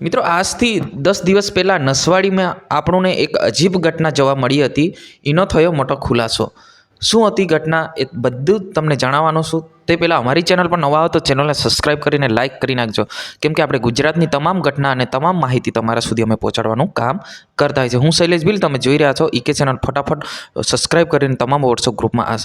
મિત્રો, આજથી દસ દિવસ પહેલાં નસવાડીમાં આપણને એક અજીબ ઘટના જોવા મળી હતી. એનો થયો મોટો ખુલાસો. શું હતી ઘટના એ બધું તમને જણાવવાનું છું. તે પહેલાં અમારી ચેનલ પર નવા હો તો ચેનલને સબસ્ક્રાઈબ કરીને લાઇક કરી નાખજો. કેમ કે આપણે ગુજરાતની તમામ ઘટના અને તમામ માહિતી તમારા સુધી અમે પહોંચાડવાનું કામ કરતા હોય છે. હું શૈલેષ બિલ, તમે જોઈ રહ્યા છો ઈકે ચેનલ ફટાફટ સબસ્ક્રાઈબ કરીને તમામ વોટ્સઅપ ગ્રુપમાં આ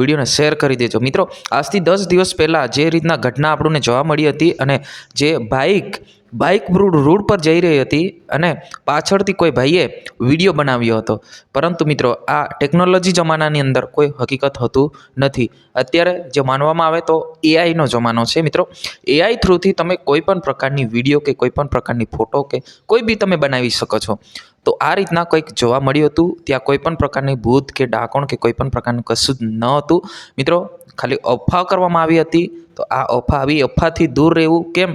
વિડીયોને શેર કરી દેજો. મિત્રો, આજથી દસ દિવસ પહેલાં જે રીતના ઘટના આપણને જોવા મળી હતી અને જે બાઇક બાઇક રોડ પર જઈ રહી હતી અને પાછળથી કોઈ ભાઈએ વીડિયો બનાવ્યો હતો. પરંતુ મિત્રો, આ ટેકનોલોજી જમાનાની અંદર કોઈ હકીકત હોતું નથી. અત્યારે જે માનવામાં આવે તો એઆઈનો જમાનો છે. મિત્રો એઆઈ થ્રુથી તમે કોઈ પણ પ્રકારની વીડિયો કે કોઈ પણ પ્રકારની ફોટો કે કોઈ બી તમે બનાવી શકો છો. તો આ રીતના કંઈક જોવા મળ્યું હતું. ત્યાં કોઈ પણ પ્રકારની ભૂત કે ડાકોણ કે કોઈ પણ પ્રકારનું કશું જ ન હતું. મિત્રો, ખાલી અફવા કરવામાં આવી હતી. તો આ અફા આવી, અફવાથી દૂર રહેવું કેમ?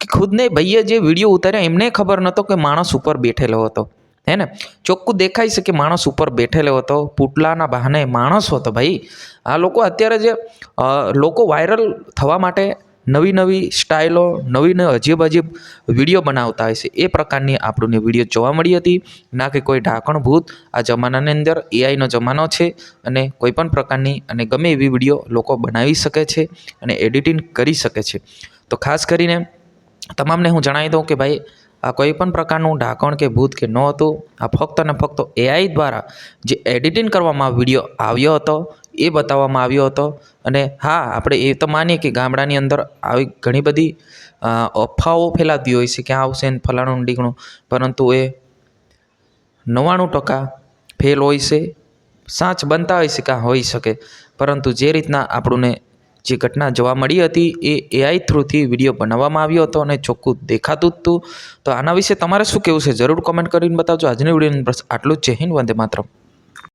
કે ખુદને ભાઈએ જે વીડિયો ઉતાર્યા, એમને ખબર નહોતો કે માણસ ઉપર બેઠેલો હતો. હે ને? ચોખ્ખું દેખાય છે કે માણસ ઉપર બેઠેલો હતો. પુટલાના બહાને માણસ હતો ભાઈ. આ લોકો અત્યારે જે લોકો વાયરલ થવા માટે નવી નવી સ્ટાઇલો, નવી નવી અજીબ અજીબ વીડિયો બનાવતા હોય છે. એ પ્રકારની આપણને વીડિયો જોવા મળી હતી. ના કે કોઈ ઢાંકણ ભૂત આ જમાનાની અંદર એઆઈનો જમાનો છે અને કોઈ પણ પ્રકારની અને ગમે એવી વીડિયો લોકો બનાવી શકે છે અને એડિટિંગ કરી શકે છે. તો ખાસ કરીને તમામને હું જણાવી દઉં કે ભાઈ, આ કોઈ પણ પ્રકારનું ઢાંકણ કે ભૂત કે ન હતું, આ ફક્ત અને ફક્ત એઆઈ દ્વારા જે એડિટિંગ કરવામાં વીડિયો આવ્યો હતો એ બતાવવામાં આવ્યો હતો. અને હા, આપણે એ તો માનીએ કે ગામડાની અંદર આવી ઘણી બધી અફવાઓ ફેલાતી હોય છે કે આ આવશે ને ફલાણું ઢીકણું પરંતુ એ નવ્વાણું ટકા ફેલ હોય છે, સાચ બનતા હોય છે કે હોઈ શકે. પરંતુ જે રીતના આપણને જે ઘટના જોવા મળી હતી એ એઆઈ થ્રુથી વીડિયો બનાવવામાં આવ્યો હતો અને ચોખ્ખું દેખાતું હતું. તો આના વિશે તમારે શું કહેવું છે? જરૂર કોમેન્ટ કરીને બતાવજો. આજની વિડીયોની બસ આટલું જ. છે હિન્દ, વંદે માતરમ.